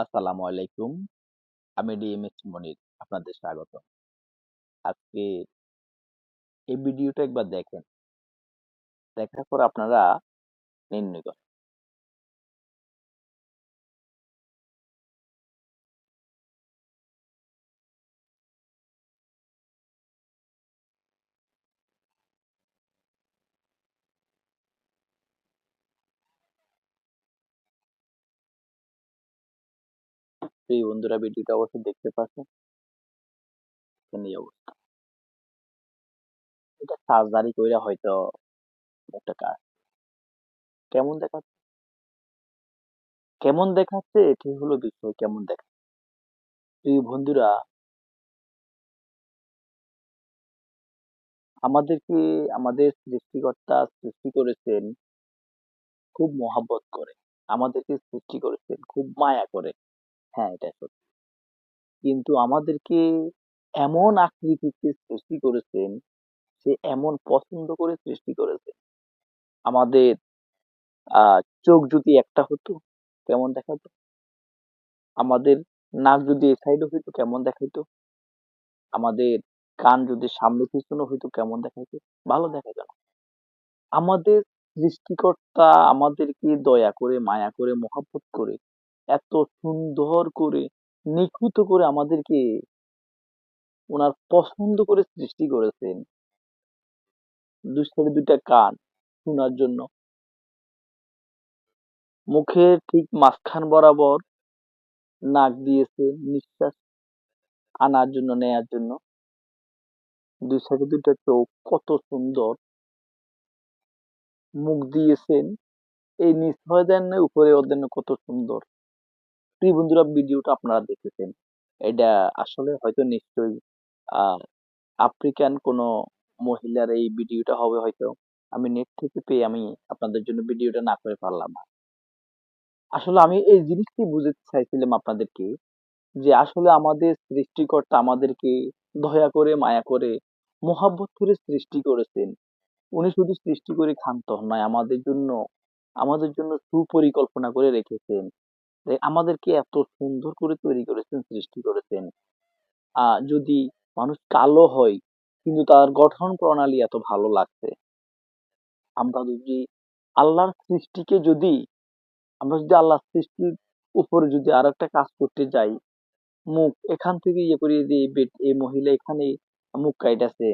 আসসালামু আলাইকুম। আমি ডিএমএস মনির। আপনাদের স্বাগত। আজকে এই ভিডিওটা একবার দেখেন। দেখার পর আপনারা নির্ণয় করেন। এই বন্ধুরা ভিডিওটা অবশ্যই দেখতে পাচ্ছেন। এটা সার্জারি হয়তো একটা কাজ। কেমন দেখাচ্ছে? কেমন দেখাচ্ছে এটাই হলো বিষয় কেমন বন্ধুরা, আমাদেরকে আমাদের সৃষ্টিকর্তা সৃষ্টি করেছেন, খুব মহাব্বত করে। আমাদেরকে সৃষ্টি করেছেন, খুব মায়া করে। হ্যাঁ, এটা সত্যি। কিন্তু আমাদেরকে এমন আকৃতিতে সৃষ্টি করেছেন, সে এমন পছন্দ করে সৃষ্টি করেছেন। আমাদের আ চোখ যদি একটা হতো কেমন দেখাতো? আমাদের নাক যদি এ সাইডে হইতো কেমন দেখাইতো? আমাদের কান যদি সামনে পিছনে হইতো কেমন দেখাইতো? ভালো দেখাইতো না। আমাদের সৃষ্টিকর্তা আমাদেরকে দয়া করে, মায়া করে, মহাব্বত করে, এত সুন্দর করে, নিখুঁত করে আমাদেরকে উনার পছন্দ করে সৃষ্টি করেছেন। ২ সাইডে ২ টা কান শোনার জন্য। মুখের ঠিক মাঝখান বরাবর নাক দিয়েছেন নিঃশ্বাস আনার জন্য, নেয়ার জন্য। ২ সাইডে ২ টা চোখ কত সুন্দর। মুখ দিয়েছেন এই নিচ দেন নাই উপরেও দেন কত সুন্দর। প্রিয় বন্ধুরা ভিডিওটা আপনারা দেখেছেন। এটা আসলে হয়তো নিশ্চয়ই আফ্রিকান কোনো মহিলার এই ভিডিওটা হবে হয়তো। আমি নেট থেকে পেয়ে আমি আপনাদের জন্য ভিডিওটা না করে পারলাম না। আসলে আমি এই জিনিসটি বুঝাতে চাইছিলাম আপনাদেরকে যে আসলে আমাদের সৃষ্টিকর্তা আমাদেরকে দয়া করে, মায়া করে, মহাব্বত করে সৃষ্টি করেছেন। উনি শুধু সৃষ্টি করে ক্ষান্ত নাই। আমাদের জন্য আমাদের জন্য সুপরিকল্পনা করে রেখেছেন। আমাদেরকে এত সুন্দর করে তৈরি করেছেন, সৃষ্টি করেছেন। আ যদি মানুষ কালো হয় কিন্তু তার গঠন প্রণালী এত ভালো লাগছে। আমরা যদি আল্লাহর সৃষ্টিকে যদি আমরা যদি আল্লাহর সৃষ্টির উপরে যদি আরেকটা কাজ করতে যাই, মুখ এখান থেকে ইয়ে করিয়ে দিয়ে এই মহিলা এখানে মুখ কাইটাছে।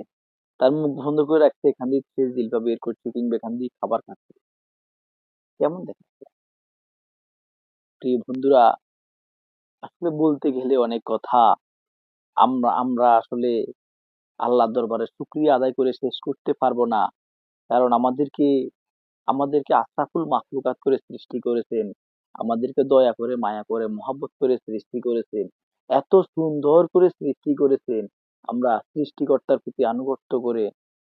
তার মুখ বন্ধ করে রাখছে এখান দিয়ে সে জিহ্বা বের করছে কিংবা এখান দিয়ে খাবার খাচ্ছে। কেমন দেখাচ্ছে? প্রিয় বন্ধুরা আসলে বলতে গেলে অনেক কথা। আমরা আমরা আসলে আল্লাহর দরবারে শুকরিয়া আদায় করে শেষ করতে পারব না। কারণ আমাদেরকে আমাদেরকে আশরাফুল মাখলুকাত করে সৃষ্টি করেছেন। আমাদেরকে দয়া করে, মায়া করে, মহাব্বত করে সৃষ্টি করেছেন। এত সুন্দর করে সৃষ্টি করেছেন। আমরা সৃষ্টিকর্তার প্রতি আনুগত্য করে,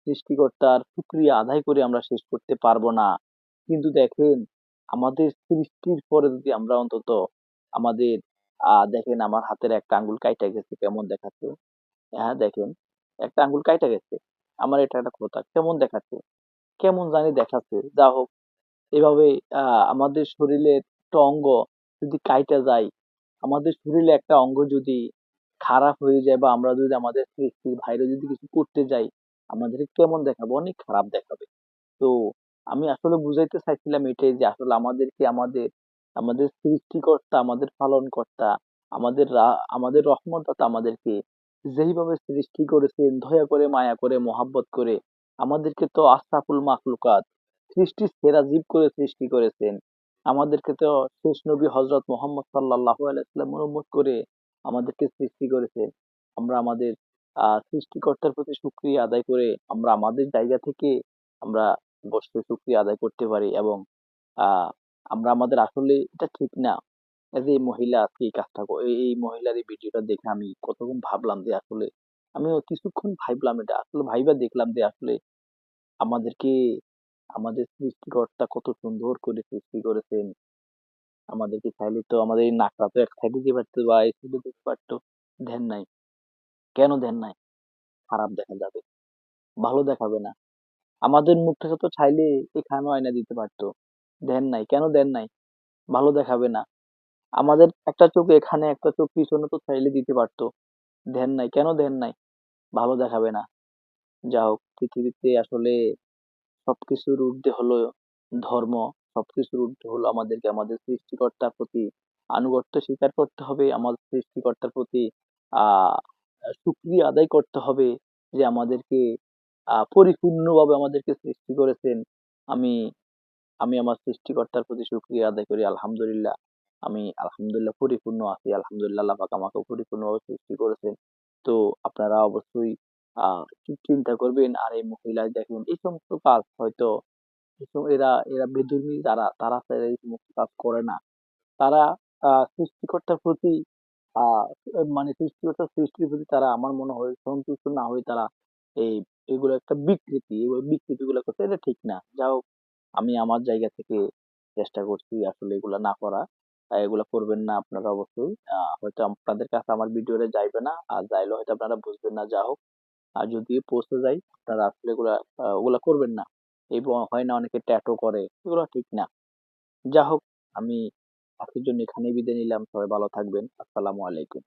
সৃষ্টিকর্তার শুকরিয়া আদায় করে আমরা শেষ করতে পারব না। কিন্তু দেখেন আমাদের সৃষ্টির পরে যদি আমরা অন্তত আমাদের আহ দেখেন আমার হাতের একটা আঙ্গুল কাইটা গেছে কেমন দেখাচ্ছে? হ্যাঁ, দেখেন একটা আঙ্গুল কাইটা গেছে। আমার এটা একটা কথা কেমন দেখাচ্ছে? কেমন জানি দেখাচ্ছে। যা হোক এভাবে আ আমাদের শরীরের একটা অঙ্গ যদি কাইটা যায়, আমাদের শরীরে একটা অঙ্গ যদি খারাপ হয়ে যায় বা আমরা যদি আমাদের সৃষ্টির বাইরে যদি কিছু করতে যাই, আমাদেরকে কেমন দেখাবে? অনেক খারাপ দেখাবে। তো আমি আসলে বুঝাইতে চাইছিলাম এটাই যে আসলে আমাদেরকে আমাদের, আমাদের সৃষ্টিকর্তা, আমাদের পালনকর্তা, আমাদের রা আমাদের রহমতদাতা আমাদেরকে যেইভাবে সৃষ্টি করেছেন, দয়া করে, মায়া করে, মহাব্বত করে আমাদেরকে তো আশরাফুল মাখলুকাত সৃষ্টির সেরা জীব করে সৃষ্টি করেছেন। আমাদেরকে তো শেষ নবী হজরত মোহাম্মদ সাল্লাল্লাহু আলাইহি ওয়াসাল্লামের উম্মত করে আমাদেরকে সৃষ্টি করেছেন। আমরা আমাদের আহ সৃষ্টিকর্তার প্রতি শুকরিয়া আদায় করে আমরা আমাদের জায়গা থেকে আমরা বসে শুকরিয়া আদায় করতে পারি এবং আমরা আমাদের আসলে এটা ঠিক না। যে এই মহিলা আজকে এই কাজটা এই মহিলার এই ভিডিওটা দেখে আমি কতক্ষণ ভাবলাম যে আসলে, আমিও কিছুক্ষণ ভাইবলাম এটা। আসলে ভাইবা দেখলাম যে আসলে আমাদেরকে, আমাদের সৃষ্টিকর্তা কত সুন্দর করে সৃষ্টি করেছেন। আমাদেরকে চাইলে তো আমাদের এই নাকটা তো এক সাইডে দিতে পারতো বা এই সাইডে দিতে পারতো। দেন নাই। কেন দেন নাই? খারাপ দেখা যাবে। ভালো দেখাবে না। আমাদের মুখটাকে তো চাইলে এখানেও আয়না দিতে পারতো। দেন নাই। কেন দেন নাই? ভালো দেখাবে না। আমাদের একটা চোখ এখানে, একটা চোখ পিছনে তো চাইলে দিতে পারতো দেন নাই কেন দেন নাই ভালো দেখাবে না যা হোক, পৃথিবীতে আসলে সবকিছুর ঊর্ধ্বে হলো ধর্ম সবকিছুর ঊর্ধ্বে হলো আমাদেরকে আমাদের সৃষ্টিকর্তার প্রতি আনুগত্য স্বীকার করতে হবে আমাদের সৃষ্টিকর্তার প্রতি, আহ শুকরিয়া আদায় করতে হবে যে আমাদেরকে পরিপূর্ণভাবে আমাদেরকে সৃষ্টি করেছেন। আমি আমি আমার সৃষ্টিকর্তার প্রতি শুকরিয়া আদায় করি, আলহামদুলিল্লাহ। আমি আলহামদুলিল্লাহ পরিপূর্ণ আছি, আলহামদুলিল্লাহ আল্লাহ পাক আমাকে পরিপূর্ণভাবে সৃষ্টি করেছেন। তো আপনারা অবশ্যই আহ চিন্তা করবেন? আর এই মহিলা দেখুন, এই সমস্ত কাজ হয়তো এরা এরা বেধর্মী যারা তারা এই সমস্ত কাজ করে না। তারা সৃষ্টিকর্তার প্রতি আহ মানে সৃষ্টিকর্তার সৃষ্টির প্রতি তারা আমার মনে হয় সন্তুষ্ট না হয়ে তারা এই এগুলো একটা বিকৃতি। এই বিকৃতি গুলো করছে এটা ঠিক না। যা হোক আমি আমার জায়গা থেকে চেষ্টা করছি আসলে এগুলা না করা। আহ, এগুলা করবেন না আপনারা অবশ্যই। আহ, হয়তো আপনাদের কাছে আমার ভিডিওটা যাইবে না। আর যাইলে হয়তো আপনারা বুঝবেন না। যা হোক আর যদি পৌঁছে যায় আপনারা আসলে এগুলা আহ, ওগুলা করবেন না। এই হয় না অনেকে ট্যাটু করে এগুলো ঠিক না। যা হোক আমি আজকের জন্য এখানেই বিদায় নিলাম। সবাই ভালো থাকবেন। আসসালামু আলাইকুম।